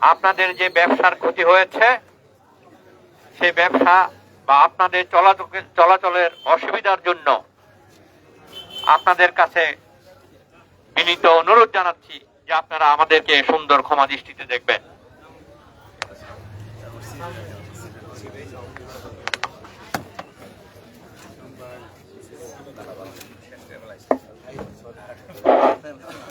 আপনাদের যে ব্যবসার ক্ষতি হয়েছে, সেই ব্যবসা বা আপনাদের চলাচল- চলাচলের অসুবিধার জন্য আপনাদের কাছে বিনীত অনুরোধ জানাচ্ছি যে আপনারা আমাদেরকে সুন্দর ক্ষমা দৃষ্টিতে দেখবেন।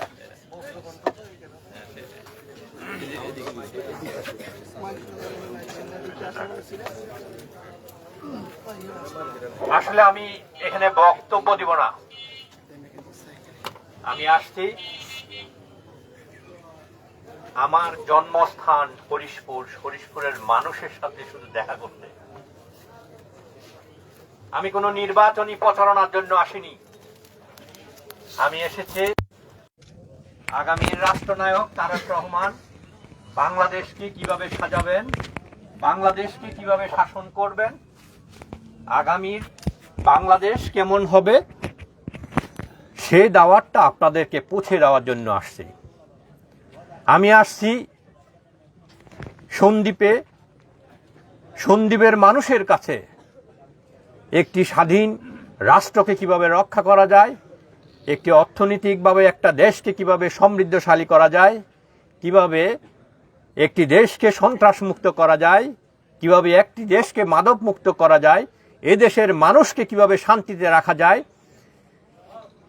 আসলে আমি এখানে বক্তব্য দিব না। আমি আসছি আমার জন্মস্থান হরিশপুর, হরিশপুরের মানুষের সাথে শুধু দেখা করতে। আমি কোনো নির্বাচনী প্রচারণার জন্য আসিনি। আমি এসেছি আগামীর রাষ্ট্রনায়ক তারেক রহমান। বাংলাদেশকে কীভাবে সাজাবেন, বাংলাদেশকে কীভাবে শাসন করবেন, আগামীর বাংলাদেশ কেমন হবে সেই দাওয়াতটা আপনাদেরকে পৌঁছে দেওয়ার জন্য আসছি। আমি আসছি সন্দ্বীপে। সন্দ্বীপের মানুষের কাছে একটি স্বাধীন রাষ্ট্রকে কীভাবে রক্ষা করা যায়, একটি অর্থনৈতিকভাবে একটা দেশকে কীভাবে সমৃদ্ধশালী করা যায়, কীভাবে একটি দেশকে সন্ত্রাসমুক্ত করা যায়, কীভাবে একটি দেশকে মাদক মুক্ত করা যায় এ দেশের মানুষকে কীভাবে শান্তিতে রাখা যায়,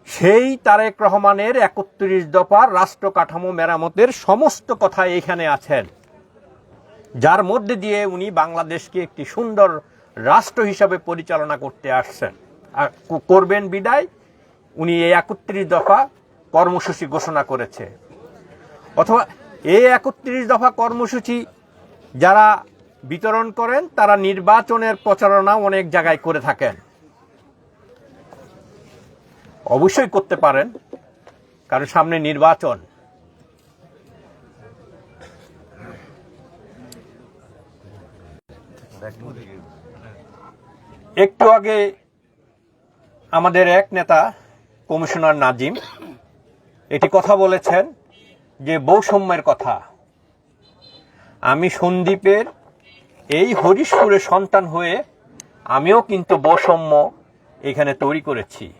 সেই তারেক রহমানের একত্রিশ দফার রাষ্ট্র কাঠামো মেরামতের সমস্ত কথা এখানে আছেন। যার মধ্যে দিয়ে উনি বাংলাদেশকে একটি সুন্দর রাষ্ট্র হিসাবে পরিচালনা করতে আসছেন। আর করবেন বিদায়, উনি এই একত্রিশ দফা কর্মসূচি ঘোষণা করেছে। অথবা এই একত্রিশ দফা কর্মসূচি যারা বিতরণ করেন, তারা নির্বাচনের প্রচারণা অনেক জায়গায় করে থাকেন। অবশ্যই করতে পারেন, কারণ সামনে নির্বাচন। একটু আগে আমাদের এক নেতা, কমিশনার নাজিম, এটি কথা বলেছেন। যে বৈষম্যের কথা। আমি সন্দীপের এই হরিশপুরের সন্তান হয়ে আমিও কিন্তু বৈষম্য এখানে তৈরি করেছি।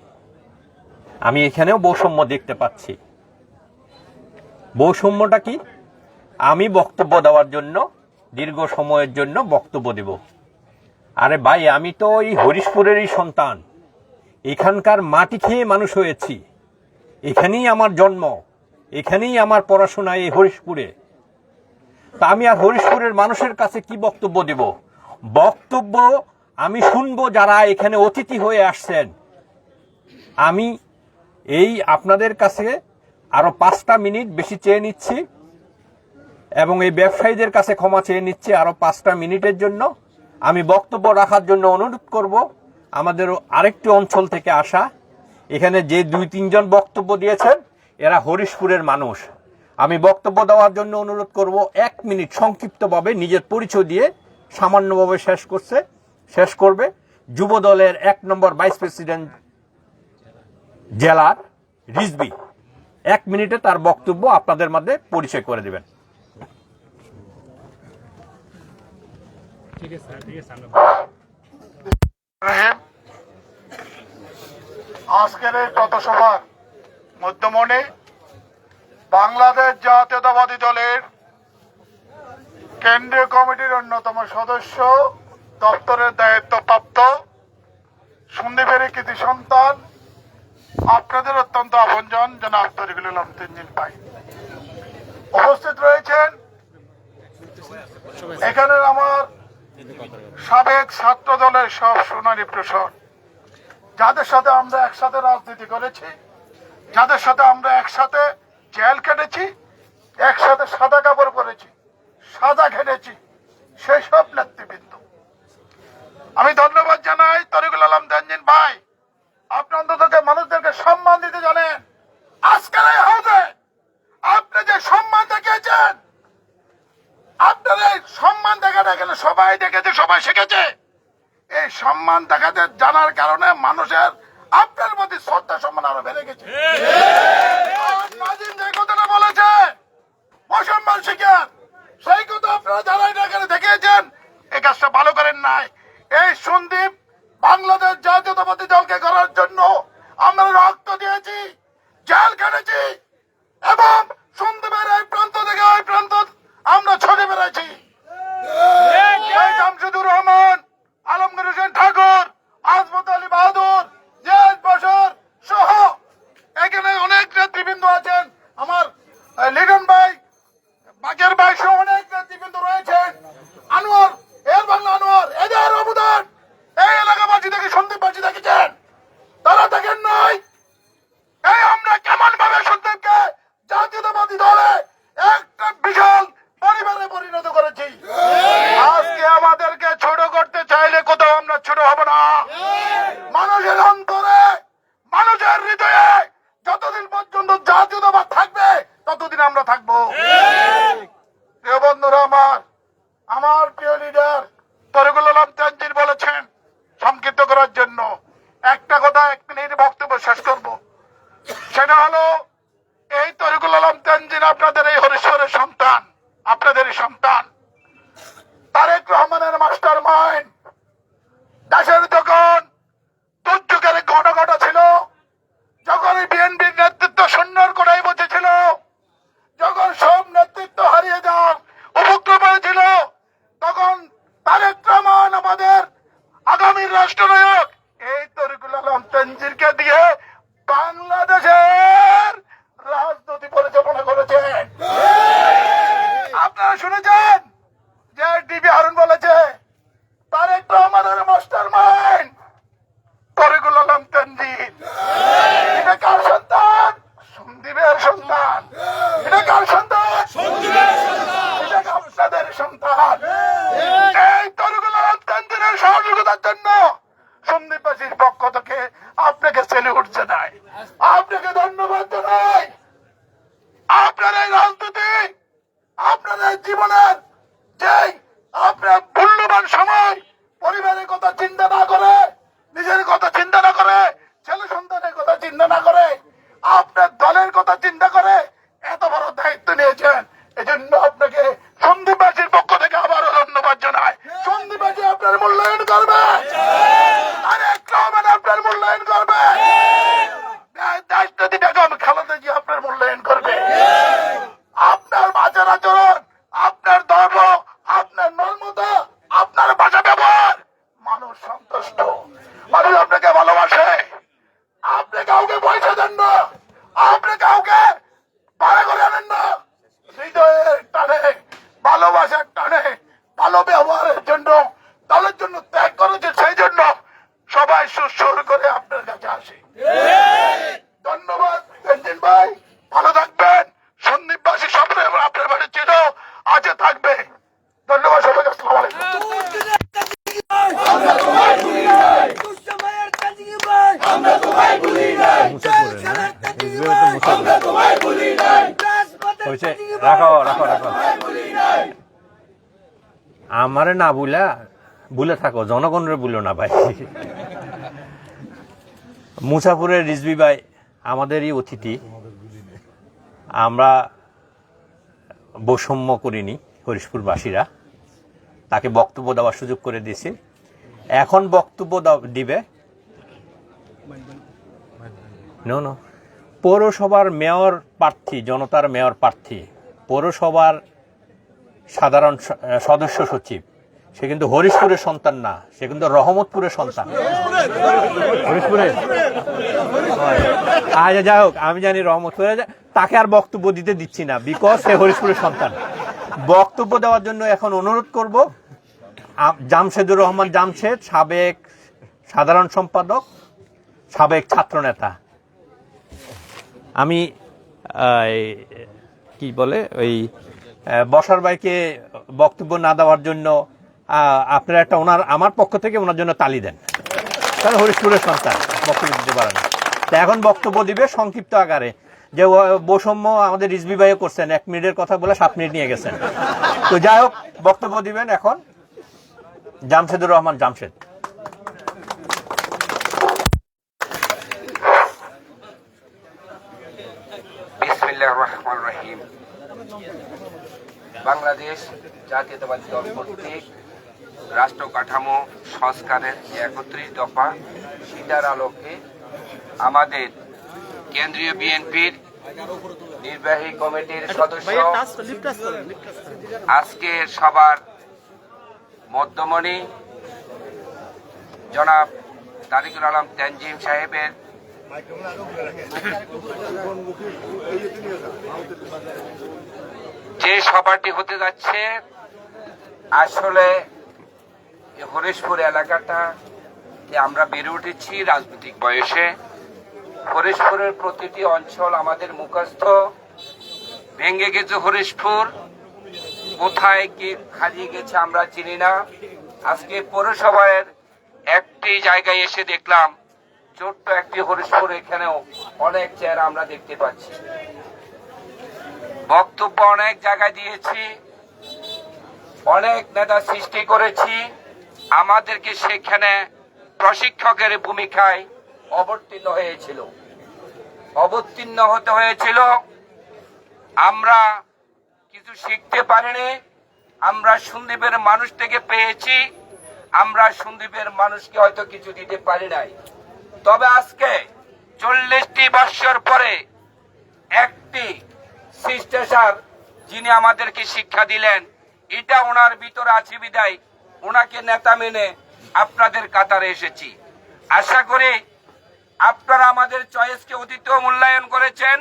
আমি এখানেও বৈষম্য দেখতে পাচ্ছি। বৈষম্যটা কি? আমি বক্তব্য দেওয়ার জন্য, দীর্ঘ সময়ের জন্য বক্তব্য দেব। আরে ভাই, আমি তো এই হরিশপুরেরই সন্তান। এখানকার মাটি খেয়ে মানুষ হয়েছি। এখানেই আমার জন্ম। এখানেই আমার পড়াশোনা এই হরিশপুরে। তা আমি আর হরিশপুরের মানুষের কাছে কি বক্তব্য দেব? বক্তব্য আমি শুনব যারা এখানে অতিথি হয়ে আসছেন। আমি এই আপনাদের কাছে আরও পাঁচটা মিনিট বেশি চেয়ে নিচ্ছি এবং এই ব্যবসায়ীদের কাছে ক্ষমা চেয়ে নিচ্ছি আরও পাঁচটা মিনিটের জন্য। আমি বক্তব্য রাখার জন্য অনুরোধ করব আমাদের আরেকটি অঞ্চল থেকে আসা। এখানে যে দুই তিনজন বক্তব্য দিয়েছেন এরা হরিশপুরের মানুষ। আমি বক্তব্য দেওয়ার জন্য অনুরোধ করব এক মিনিট সংক্ষিপ্তভাবে নিজের পরিচয় দিয়ে সামান্যভাবে শেষ করছে শেষ করবে। যুব দলের এক নম্বর ভাইস প্রেসিডেন্ট জেলার রিজবি। এক মিনিটে তার বক্তব্য আপনাদের মধ্যে পরিচয় করে দেবেন। আজকের এই পথসভার মধ্যমণি, বাংলাদেশ জাতীয়তাবাদী দলের কেন্দ্রীয় কমিটির অন্যতম সদস্য, দপ্তরের দায়িত্বপ্রাপ্ত সন্দীপের কৃতি সন্তান, আপনাদের অত্যন্ত আপনজন, জনাব তরিকুল আলম তিনজিন ভাই। উপস্থিত রয়েছেন এখানের আমার সাবেক ছাত্র দলের সব সোনালী প্রসর যাদের সাথে আমরা একসাথে রাজনীতি করেছি। যাদের সাথে আমরা একসাথে জেল কেটেছি একসাথে সাদা কাপড় পরেছি সাদা খেটেছি সেই সব নেতৃবৃন্দ। আমি ধন্যবাদ জানাই তরিকুল আলম দেনজিন ভাই। আপনি অন্ততকে মানুষদেরকে সম্মান দিতে জানেন। আজকের এই আপনি যে সম্মান দেখিয়েছেন আপনার এই সম্মান দেখাটা এখানে সবাই দেখেছে, সবাই শিখেছে। এই সম্মান দেখাতে জানার কারণে মানুষের আপনার প্রতি শ্রদ্ধা সম্মান আরও বেড়ে গেছে। কাজটা ভালো করেন নাই। এই সন্দীপ বাংলাদেশ করার জন্য আমরা রক্ত দিয়েছি, জেল খেটেছি, এবং সন্দীপ সন্তান এটা কার সন্তান এটা আপনাদের সন্তান এই তরুগুলো অত্যন্তের সহযোগিতার জন্য সন্দীপবাসীর পক্ষ থেকে আপনাকে সেলিউট জানাই আপনাকে ধন্যবাদ জানাই আপনার এই রাজনীতি আপনার এই জীবনের যেই আপনার মূল্যবান সময় পরিবারের কথা চিন্তা না করে নিজের কথা চিন্তা না করে ছেলে সন্তানের কথা চিন্তা না করে আপনার দলের কথা চিন্তা করে এত বড় দায়িত্ব নিয়েছেন এজন্য আপনাকে সন্দীপবাসীর পক্ষ থেকে আবারও ধন্যবাদ জানাই সন্দীপবাসী আপনার মূল্যায়ন করবে তারেক রহমান আপনার মূল্যায়ন করবে দেশটাতে বেগম খালেদা জি আপনার মূল্যায়ন করবে আপনার বাজার আচরণ আপনার ধর্ম আপনার নর্মতা আপনার ভাষা ব্যবহার মানুষ সন্তুষ্ট মানুষ আপনাকে ভালোবাসে আপনি কাউকে পয়সা দেন না আপনি কাউকে ভাড়া করে আনেন না হৃদয়ের টানে ভালোবাসার টানে ভালো ব্যবহারের জন্য দলের জন্য ত্যাগ করেছে সেই জন্য সবাই সুর করে আপনার কাছে আসে ধন্যবাদ রঞ্জিন ভাই ভালো থাকবেন সন্দীপবাসী সবাই আপনার বাড়ি ছিল আজে থাকবে ধন্যবাদ সবাইকে আসসালামু আলাইকুম হয়েছে রাখো রাখো রাখো আমারে না বুলা, বুলে থাকো, জনগণের বুলো না ভাই। মুসাফুরের রিজবি ভাই আমাদেরই অতিথি। আমরা বৈষম্য করিনি হরিশপুরবাসীরা। তাকে বক্তব্য দেওয়ার সুযোগ করে দিয়েছি। এখন বক্তব্য দিবে। পৌরসভার মেয়র প্রার্থী, জনতার মেয়র প্রার্থী, পৌরসভার সাধারণ সদস্য সচিব সে কিন্তু হরিশপুরের সন্তান না সে কিন্তু রহমতপুরের সন্তান। হরিশপুরের আচ্ছা যাই হোক আমি জানি রহমতপুরে তাকে আর বক্তব্য দিতে দিচ্ছি না বিকজ সে হরিশপুরের সন্তান। বক্তব্য দেওয়ার জন্য এখন অনুরোধ করব জামশেদুর রহমান জামশেদ সাবেক সাধারণ সম্পাদক সাবেক ছাত্রনেতা। আমি কি বলে ওই বসার ভাইকে বক্তব্য না দেওয়ার জন্য আপনারা একটা ওনার আমার পক্ষ থেকে ওনার জন্য তালি দেন। তাহলে হরিশপুরের সন্তান, বক্তব্য দিতে পারে না। তা এখন বক্তব্য দিবে সংক্ষিপ্ত আকারে। যে বৈষম্য আমাদের রিজবি করছেন, এক মিনিটের কথা বলে সাত মিনিট নিয়ে গেছেন। তো যাই হোক, বক্তব্য দিবেন এখন জামশেদুর রহমান জামশেদ। বাংলাদেশ জাতীয়তাবাদী দল কর্তৃক রাষ্ট্র কাঠামো সংস্কারের যে একত্রিশ দফা সেটার আলোকে আমাদের কেন্দ্রীয় বিএনপির নির্বাহী কমিটির সদস্য আজকের সবার মধ্যমণি জনাব তারিকুল আলম তেনজিম সাহেবের যে সভাটি হতে যাচ্ছে আসলে হরিশপুর এলাকাটা আমরা বেড়ে উঠেছি রাজনৈতিক বয়সে। হরিশপুরের প্রতিটি অঞ্চল আমাদের মুখস্থ। ভেঙে গেছে হরিশপুর। কোথায় কি হারিয়ে গেছে আমরা চিনি না। আজকে পৌরসভার একটি জায়গায় এসে দেখলাম, ছোট্ট একটি হরিশপুর এখানেও অনেক চেয়ার আমরা দেখতে পাচ্ছি। বক্তব্য অনেক জায়গায় দিয়েছি। অনেক নেতা সৃষ্টি করেছি। আমাদেরকে সেখানে প্রশিক্ষকের ভূমিকায় অবতীর্ণ হয়েছিল। অবতীর্ণ হতে হয়েছিল। আমরা কিছু শিখতে পারিনি। আমরা সন্দীপের মানুষ থেকে পেয়েছি। আমরা সন্দীপের মানুষকে হয়তো কিছু দিতে পারি নাই। তবে আজকে চল্লিশটি বৎসর পরে একটি শিষ্টাচার যিনি আমাদেরকে শিক্ষা দিলেন, এটা ওনার ভিতরে আছে বিদায়। ওনাকে নেতা মেনে আপনাদের কাতারে এসেছি। আশা করি আপনারা আমাদের চয়েসকে অতীত মূল্যায়ন করেছেন,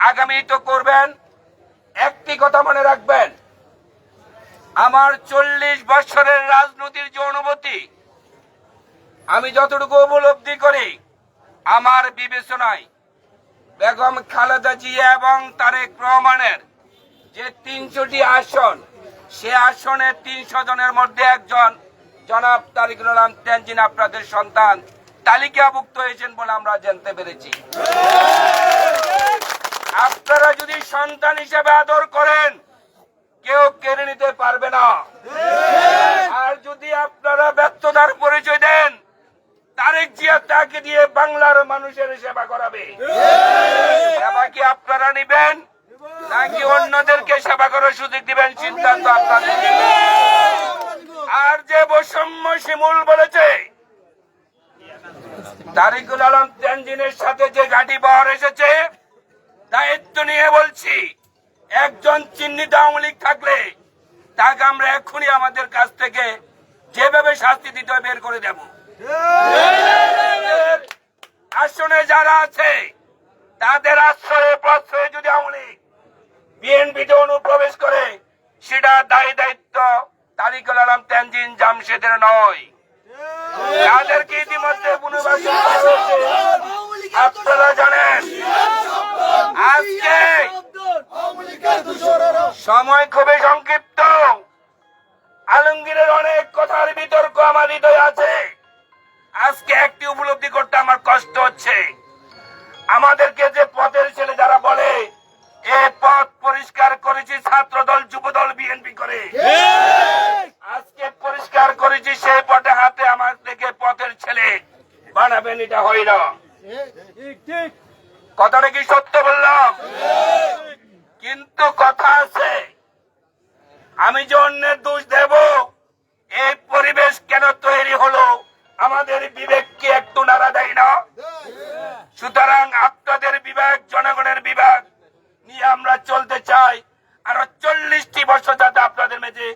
আগামী তো করবেন। একটি কথা মনে রাখবেন, আমার চল্লিশ বছরের রাজনীতির যে অনুভূতি, আমি যতটুকু উপলব্ধি করি, আমার বিবেচনায় বেগম খালেদা জিয়া এবং তারেক রহমানের যে তিনশোটি আসন সে আসনে তিনশো জনের মধ্যে একজন। জনাব তারিকুল আলম তেনজিন, আপনাদের সন্তান। তালিকাভুক্ত হয়েছেন বলে আমরা জানতে পেরেছি। আপনারা যদি সন্তান হিসেবে আদর করেন, কেউ কেড়ে নিতে পারবে না। আর যদি আপনারা ব্যর্থতার পরিচয় দেন, তারেক জিয়া তাকে দিয়ে বাংলার মানুষের সেবা করাবে। সেবা কি আপনারা নিবেন? নাকি অন্যদেরকে সেবা করার সুযোগ দিবেন? সিদ্ধান্ত আপনাদের আর যে বৈষম্য শিমুল বলেছে, তারিকুল আলম তেনজিনের সাথে যে গাড়ি বহর এসেছে, দায়িত্ব নিয়ে বলছি, একজন চিহ্নিত আওয়ামী থাকলে তাকে আমরা এক্ষুনি আমাদের কাছ থেকে যেভাবে শাস্তি দিতে বের করে দেব। আসনে যারা আছে, তাদের আশ্রয়ে প্রশ্রয়ে যদি আওয়ামী বিএনপিতে অনুপ্রবেশ করে, সেটা দায়ী দায়িত্ব তারিকুল আলম, তেনজিন, জামশেদের নয়। তাদেরকে ইতিমধ্যে পুনর্বাসন আপনারা জানেন, আজকে সময় খুবই সংক্ষিপ্ত। আলমগীরের অনেক কথার বিতর্ক আমার হৃদয় আছে। আজকে একটি উপলব্ধি করতে আমার কষ্ট হচ্ছে। আমাদেরকে যে পথের ছেলে যারা বলে পথ পরিষ্কার করেছি ছাত্র দল যুব দল বিএনপি করে। আজকে পরিষ্কার করেছি সেই পথে হাতে আমার থেকে পথের ছেলে। বানাবেন এটা না কথাটা কি সত্য বললাম? কিন্তু কথা আছে। আমি যে অন্যের দোষ দেব, এই পরিবেশ কেন তৈরি হলো? আমাদের বিবেক কি একটু নাড়া দেয় না সুতরাং আপনাদের বিভাগ জনগণের বিভাগ নিয়ে আমরা চলতে চাই আরও চল্লিশটি বছর যাতে আপনাদের মেঝে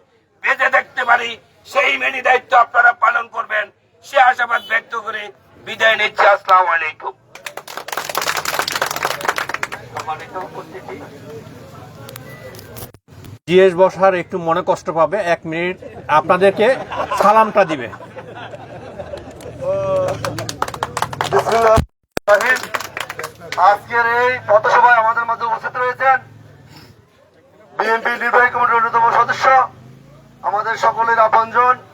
বেঁধে দেখতে পারি সেই মেনি দায়িত্ব আপনারা পালন করবেন। সে আশাবাদ ব্যক্ত করে বিদায় নিচ্ছি। আসসালামু আলাইকুম। জিএস বসার একটু মনে কষ্ট পাবে। এক মিনিট আপনাদেরকে সালামটা দিবে রহিম, আজকের এই পথসভায় আমাদের মধ্যে উপস্থিত রয়েছেন বিএনপি নির্বাহী কমিটির অন্যতম সদস্য আমাদের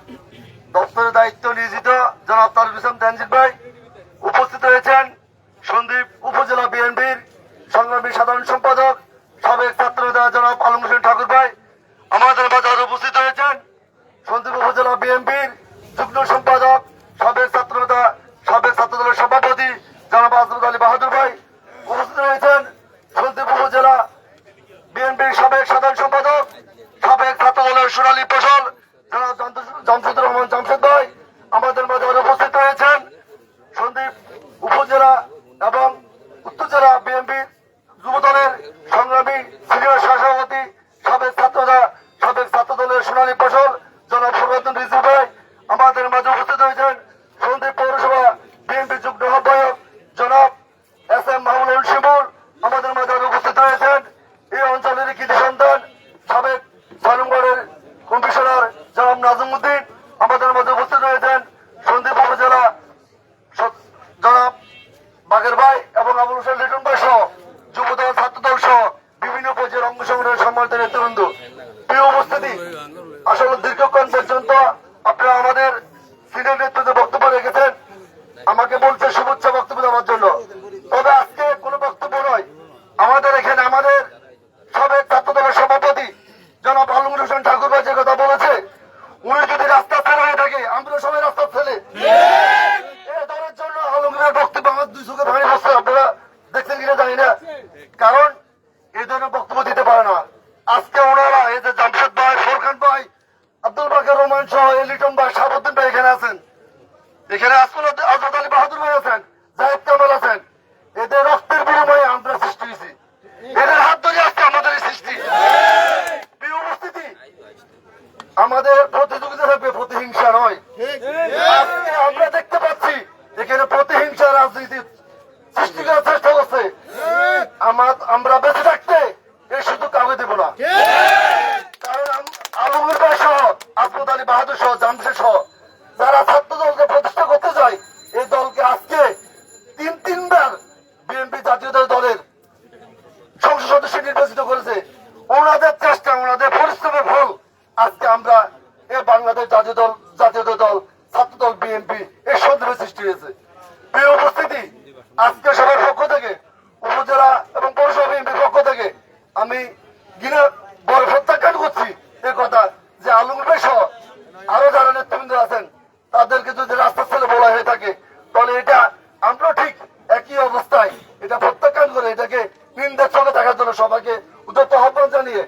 হয়ে থাকে তাহলে এটা আমরা ঠিক একই অবস্থায় এটা প্রত্যাখ্যান করে এটাকে নিন্দার চোখে থাকার জন্য সবাইকে উদ্যত আহ্বান জানিয়ে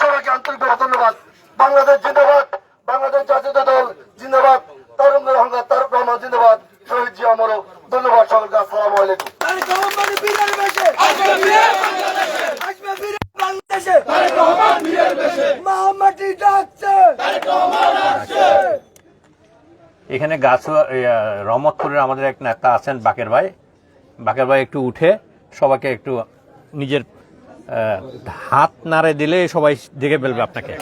সবাইকে আন্তরিকভাবে ধন্যবাদ। বাংলাদেশ জিন্দাবাদ বাংলাদেশ জাতীয় দল জিন্দাবাদ তরুণ রহমান তারক রহমান জিন্দাবাদ শহীদ জি আমারও ধন্যবাদ সকলকে আসসালামু আলাইকুম তারেক রহমান বীরের বেশে আসবে বীরের বাংলাদেশে মহামাটি ডাকছে এখানে গাছ রহমতপুরের আমাদের এক নেতা আছেন বাকের ভাই। বাকের ভাই একটু উঠে সবাইকে একটু নিজের হাত নাড়ে দিলে সবাই দেখে ফেলবে আপনাকে।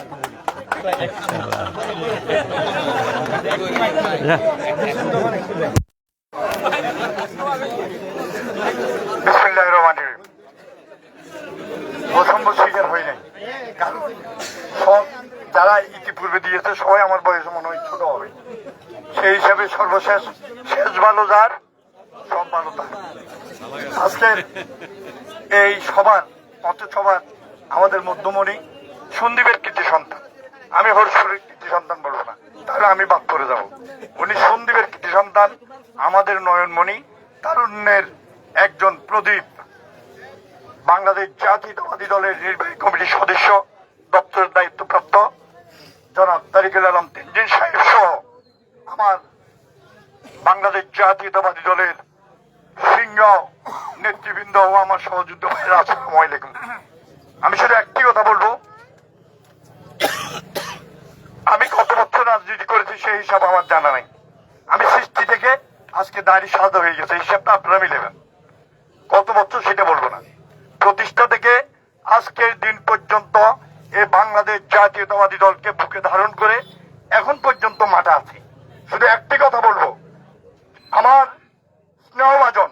প্রথম হই নাই। সব যারা ইতিপূর্বে দিয়েছে, সবাই আমার বয়স মনে হয় ছোট হবে সেই হিসাবে সর্বশেষ, শেষ ভালো যার, সব ভালো তার। আজকের এই সবার মত সবার আমাদের মধ্যমণি সন্দীপের কৃতি সন্তান। আমি হরসুরের কৃতি সন্তান বলব না, তাহলে আমি বাদ করে যাব। উনি সন্দীপের কৃতি সন্তান, আমাদের নয়নমণি, তারুণ্যের একজন প্রদীপ। বাংলাদেশ জাতীয়তাবাদী দলের নির্বাহী কমিটির সদস্য, দপ্তরের দায়িত্বপ্রাপ্ত জনাব তারিকুল আলম তেনজিন সাহেব সহ আমার বাংলাদেশ জাতীয়তাবাদী দলের সিংহ নেতৃবৃন্দ ও আমার সহযুদ্ধ ভাইরা আসসালামু আলাইকুম। আমি শুধু একটি কথা বলব। আমি কত বছর রাজনীতি করেছি, সেই হিসাব আমার জানা নাই। আমি সৃষ্টি থেকে আজকে দাঁড়িয়ে সাদা হয়ে গেছে হিসাবটা আপনারা মিলেবেন কত বছর সেটা বলব না। প্রতিষ্ঠা থেকে আজকের দিন পর্যন্ত এ বাংলাদেশ জাতীয়তাবাদী দলকে বুকে ধারণ করে এখন পর্যন্ত মাঠে আছি। শুধু একটি কথা বলব আমার স্নেহভাজন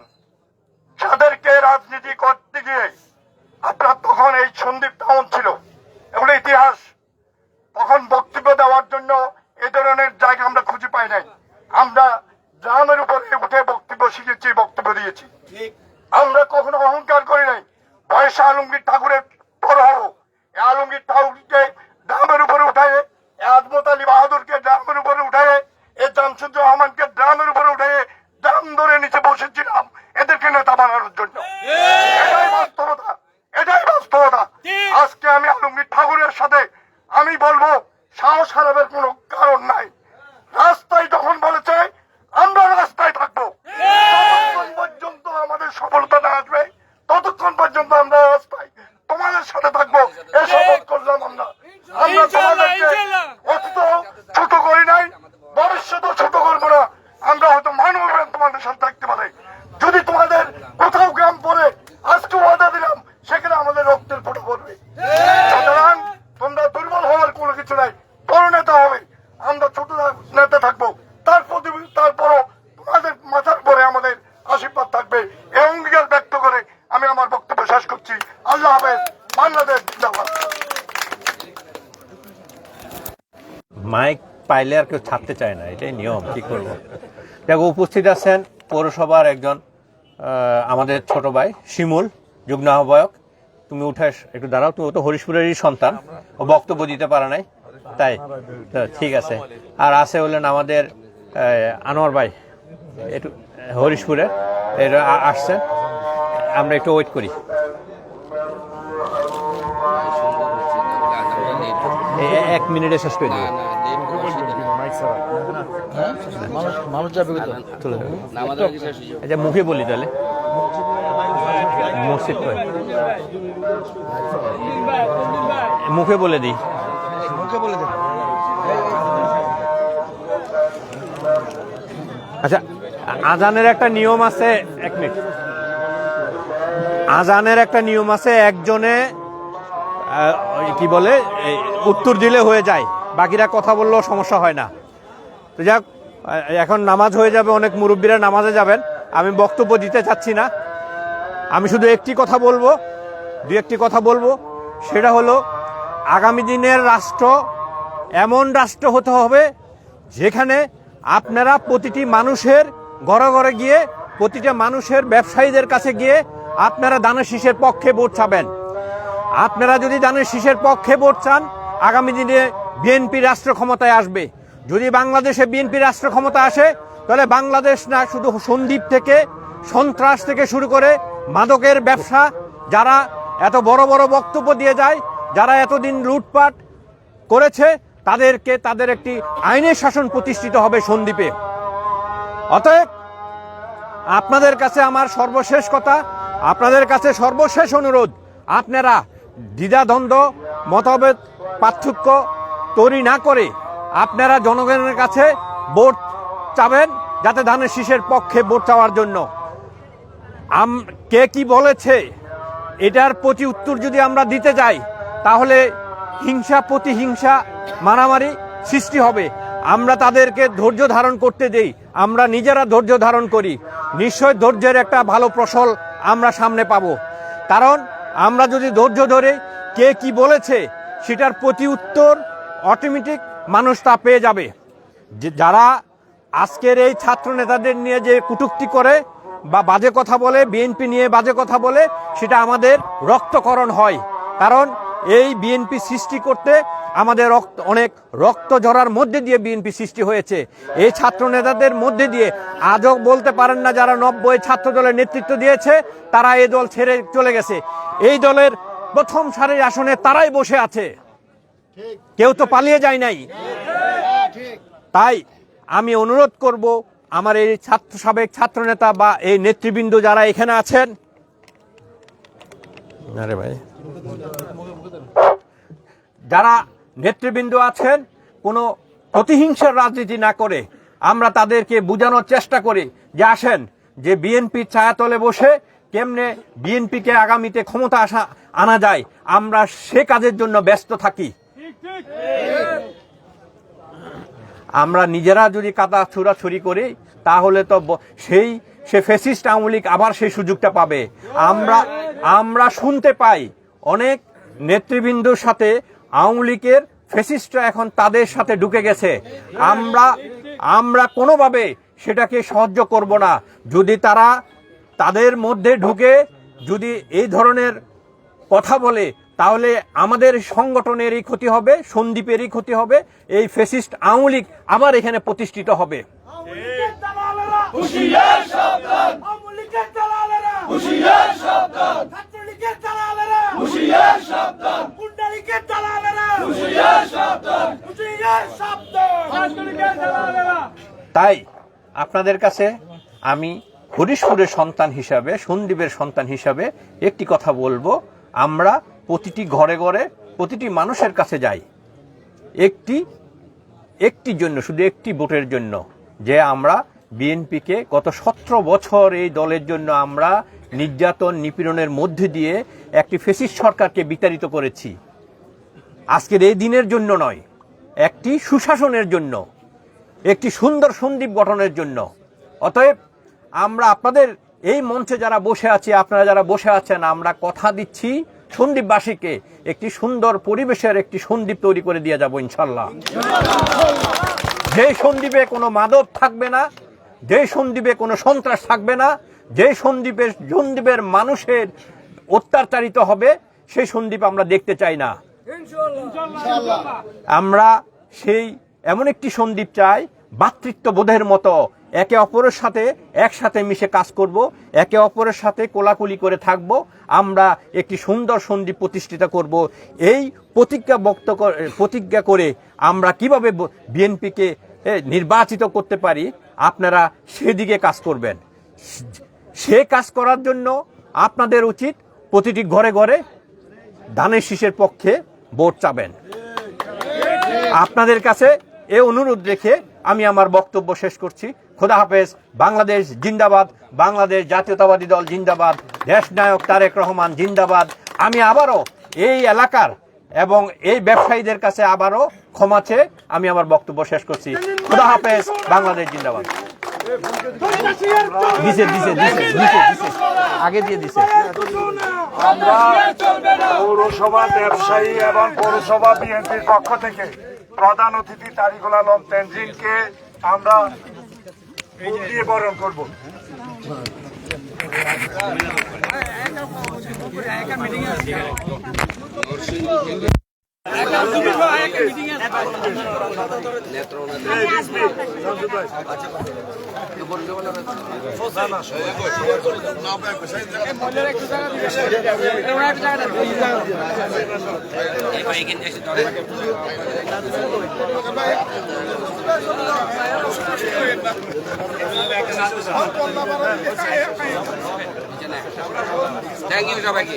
যাদেরকে রাজনীতি করতে গিয়ে আপনার তখন এই সন্দীপ টাউন ছিল এগুলো ইতিহাস তখন বক্তব্য দেওয়ার জন্য এ ধরনের জায়গা আমরা খুঁজে পাই নাই। আমরা গ্রামের উপরে উঠে বক্তব্য শিখেছি বক্তব্য দিয়েছি। আমরা কখনো অহংকার করি নাই। বয়সা আলমগীর ঠাকুরের পর হব। আলমগীর ঠাকুরকে ড্রামের উপরে উঠায় আজমত আলী বাহাদুরকে ড্রামের উপরে উঠায় এ জামসুদ্দ রহমানকে ড্রামের উপরে উঠে ড্রাম ধরে নিচে বসেছিলাম। এদেরকে নেতা বানানোর জন্য। এটাই বাস্তবতা। এটাই বাস্তবতা। আজকে আমি আলমগীর ঠাকুরের সাথে আমি বলব সাহস হারাবের কোনো কারণ নাই রাস্তায় যখন বলেছে আমরা রাস্তায় থাকব যতক্ষণ পর্যন্ত আমাদের সফলতা না আসবে ততক্ষণ পর্যন্ত আমরা রাস্তায় তোমাদের সাথে থাকব এ শপথ করলাম আমরা আমরা তোমাদেরকে অতীত ছোট করি নাই ভবিষ্যতেও ছোট করব না আমরা হয়তো মানব তোমাদের সাথে থাকতে পারে যদি তোমাদের কোথাও গ্রাম পরে আজকে ওয়াদা দিলাম সেখানে আমাদের রক্তের ফটো পড়বে মাইক পাইলে আর কেউ ছাড়তে চায় না, এটাই নিয়ম, কি করব? দেখো, উপস্থিত আছেন পৌরসভার একজন আমাদের ছোট ভাই শিমুল, যুগ্ম আহ্বায়ক। তুমি উঠে একটু দাঁড়াও, তুমি তো হরিশপুরেরই সন্তান, ও বক্তব্য দিতে পারে নাই, তাই ঠিক আছে। আর আছে হলেন আমাদের আনোয়ার ভাই, একটু হরিশপুরে এটা আ- আসছেন, আমরা একটু ওয়েট করি। এক মিনিটে শেষ করে দিই চলে যাবে। আচ্ছা মুখে বলি তাহলে। মসজিদ কই? মুখে বলে দিই। আচ্ছা আজানের একটা নিয়ম আছে এক মিনিট। আজানের একটা নিয়ম আছে একজনে কি বলে উত্তর দিলে হয়ে যায়। বাকিরা কথা বললেও সমস্যা হয় না। তো যাক এখন নামাজ হয়ে যাবে, অনেক মুরব্বীরা নামাজে যাবেন। আমি বক্তব্য দিতে চাচ্ছি না। আমি শুধু একটি কথা বলব, দু একটি কথা বলব। সেটা হলো, আগামী দিনের রাষ্ট্র এমন রাষ্ট্র হতে হবে, যেখানে আপনারা প্রতিটি মানুষের ঘরে ঘরে গিয়ে, প্রতিটা মানুষের ব্যবসায়ীদের কাছে গিয়ে আপনারা দানের শীষের পক্ষে ভোট চাবেন। আপনারা যদি দানের শীষের পক্ষে ভোট চান, আগামী দিনে বিএনপি রাষ্ট্র ক্ষমতায় আসবে। যদি বাংলাদেশে বিএনপি রাষ্ট্র ক্ষমতা আসে, তাহলে বাংলাদেশ না শুধু সন্দ্বীপ থেকে, সন্ত্রাস থেকে শুরু করে মাদকের ব্যবসা, যারা এত বড় বড় বক্তব্য দিয়ে যায়, যারা এতদিন লুটপাট করেছে, তাদেরকে তাদের একটি আইনের শাসন প্রতিষ্ঠিত হবে সন্দ্বীপে অতএব, আপনাদের কাছে আমার সর্বশেষ কথা, আপনাদের কাছে সর্বশেষ অনুরোধ, আপনারা দ্বিধাদ্বন্দ্ব, মতভেদ, পার্থক্য তৈরি না করে আপনারা জনগণের কাছে ভোট চাবেন যাতে ধানের শীষের পক্ষে ভোট চাওয়ার জন্য। আম, কে কি বলেছে? এটার প্রতি উত্তর যদি আমরা দিতে যাই, তাহলে হিংসা প্রতিহিংসা মারামারি সৃষ্টি হবে। আমরা তাদেরকে ধৈর্য ধারণ করতে দেই, আমরা নিজেরা ধৈর্য ধারণ করি। নিশ্চয় ধৈর্যের একটা ভালো ফসল আমরা সামনে পাবো। কারণ আমরা যদি ধৈর্য ধরে কে কি বলেছে, সেটার প্রতি উত্তর অটোমেটিক মানুষ তা পেয়ে যাবে। যারা আজকের এই ছাত্র নেতাদের নিয়ে যে কুটুক্তি করে বা বাজে কথা বলে, বিএনপি নিয়ে বাজে কথা বলে, সেটা আমাদের রক্তকরণ হয়। কারণ এই বিএনপি সৃষ্টি করতে আমাদের রক্ত, অনেক রক্ত ঝরার মধ্যে দিয়ে বিএনপি সৃষ্টি হয়েছে। এই ছাত্র নেতাদের মধ্যে দিয়ে আজও বলতে পারেন না যারা নব্বই ছাত্র দলের নেতৃত্ব দিয়েছে, তারা এই দল ছেড়ে চলে গেছে। এই দলের প্রথম সারির আসনে তারাই বসে আছে। কেউ তো পালিয়ে যায় নাই। তাই আমি অনুরোধ করব আমার এই ছাত্র সাবেক ছাত্র নেতা বা এই নেতৃবৃন্দ যারা এখানে আছেন আরে ভাই। যারা নেতৃবৃন্দ আছেন কোনো প্রতিহিংসার রাজনীতি না করে আমরা তাদেরকে বোঝানোর চেষ্টা করি যে আসেন যে বিএনপি ছায়াতলে বসে কেমনে বিএনপিকে আগামীতে ক্ষমতা আসা আনা যায় আমরা সে কাজের জন্য ব্যস্ত থাকি। আমরা নিজেরা যদি কাদা ছুড়াছুরি করি, তাহলে তো সেই, সে ফেসিস্ট আওয়ামী লীগ আবার সেই সুযোগটা পাবে। আমরা আমরা শুনতে পাই অনেক নেতৃবৃন্দর সাথে আওয়ামী লীগের ফেসিস্টরা এখন তাদের সাথে ঢুকে গেছে। আমরা আমরা কোনোভাবে সেটাকে সহ্য করব না। যদি তারা তাদের মধ্যে ঢুকে, যদি এই ধরনের কথা বলে তাহলে আমাদের সংগঠনেরই ক্ষতি হবে, সন্দীপেরই ক্ষতি হবে, এই ফেসিস্ট আওয়ামী লীগ আবার এখানে প্রতিষ্ঠিত হবে। তাই আপনাদের কাছে আমি হরিশপুরের সন্তান হিসাবে, সন্দীপের সন্তান হিসাবে একটি কথা বলব। আমরা প্রতিটি ঘরে ঘরে প্রতিটি মানুষের কাছে যাই। একটি একটির জন্য, শুধু একটি ভোটের জন্য। যে আমরা বিএনপিকে গত সতেরো বছর এই দলের জন্য আমরা নির্যাতন, নিপীড়নের মধ্যে দিয়ে একটি ফেসিস সরকারকে বিতাড়িত করেছি। আজকের এই দিনের জন্য নয়, একটি সুশাসনের জন্য, একটি সুন্দর সন্দীপ গঠনের জন্য। অতএব আমরা আপনাদের এই মঞ্চে যারা বসে আছি, আপনারা যারা বসে আছেন, আমরা কথা দিচ্ছি সন্দীপবাসীকে একটি সুন্দর পরিবেশের একটি সন্দীপ তৈরি করে দিয়ে যাব ইনশাল্লাহ যে সন্দীপে কোনো মাদক থাকবে না যে সন্দীপে কোনো সন্ত্রাস থাকবে না যে সন্দীপে সন্দীপের মানুষের অত্যাচারিত হবে সেই সন্দীপ আমরা দেখতে চাই না। আমরা সেই এমন একটি সন্দীপ চাই ভাতৃত্ববোধের মতো একে অপরের সাথে একসাথে মিশে কাজ করব, একে অপরের সাথে কোলাকুলি করে থাকব, আমরা একটি সুন্দর সন্দীপ প্রতিষ্ঠিত করব। এই প্রতিজ্ঞা বক্ত প্রতিজ্ঞা করে আমরা কীভাবে বিএনপিকে নির্বাচিত করতে পারি, আপনারা সেদিকে কাজ করবেন। সে কাজ করার জন্য আপনাদের উচিত প্রতিটি ঘরে ঘরে ধানের শীষের পক্ষে ভোট চাবেন। আপনাদের কাছে এ অনুরোধ রেখে আমি আমার বক্তব্য শেষ করছি। খোদা হাফেজ, বাংলাদেশ জিন্দাবাদ, বাংলাদেশ জাতীয়তাবাদী দল জিন্দাবাদ, দেশ নায়ক তারেক রহমান জিন্দাবাদ। আমি আবারও এই এলাকার এবং এই ব্যবসায়ীদের কাছে আবারও ক্ষমা চেয়ে আমি আমার বক্তব্য শেষ করছি। খোদা হাফেজ, বাংলাদেশ জিন্দাবাদ। দিছে দিছে দিছে দিছে দিছে। আগে দিয়ে দিছে। আমরা পৌরসভা ব্যবসায়ী এবং পৌরসভা বিএনপির পক্ষ থেকে প্রধান অতিথি তারিকুল আলম তেনজিনকে আমরা ফুল দিয়ে বরণ করব। থ্যাংক ইউ সবাইকে